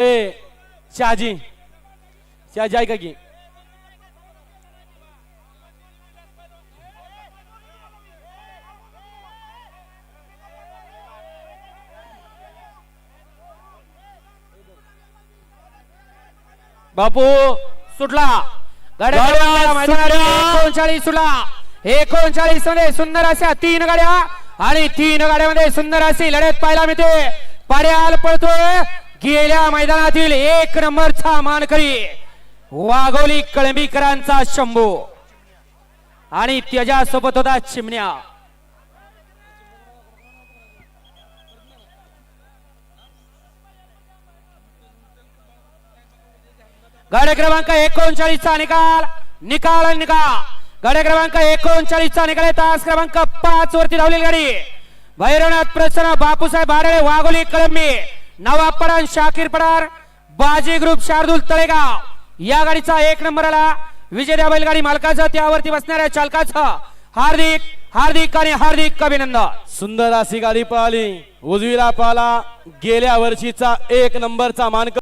ए शहाजी. शहाजी ऐका की. बापू सुटला. एकोणचाळीस सुटला. एकोणचाळीसमध्ये सुंदर अशा तीन गाड्या आणि तीन गाड्यामध्ये सुंदर अशी लढत पाहायला मिळते. पर्याल पळतोय. गेल्या मैदानातील एक नंबरचा मानकरी वाघोली कळंबीकरांचा शंभू आणि त्याच्यासोबत होता चिमण्या. गाड्या क्रमांक एकोणचाळीस चा निकाल निकाल निकाल. गाड्या क्रमांक एकोणचाळीस चा निकाल आहे. तास क्रमांक पाच वरती धावलेली गाडी. भैरवनाथ प्रसन्न बापूसाहेब आडे वाघोली कळंबी. नवाब शाकीर पडार बाजी ग्रुप शार्दूल तळेगाव. या गाडीचा एक नंबर आला विजेत्या बैलगाडी मालकाचं त्यावरती बसणाऱ्या चालकाचं हार्दिक हार्दिक आणि हार्दिक अभिनंदन. सुंदर अशी गाडी पळाली उजवीला पळाला गेल्या वर्षीचा एक नंबरचा मानक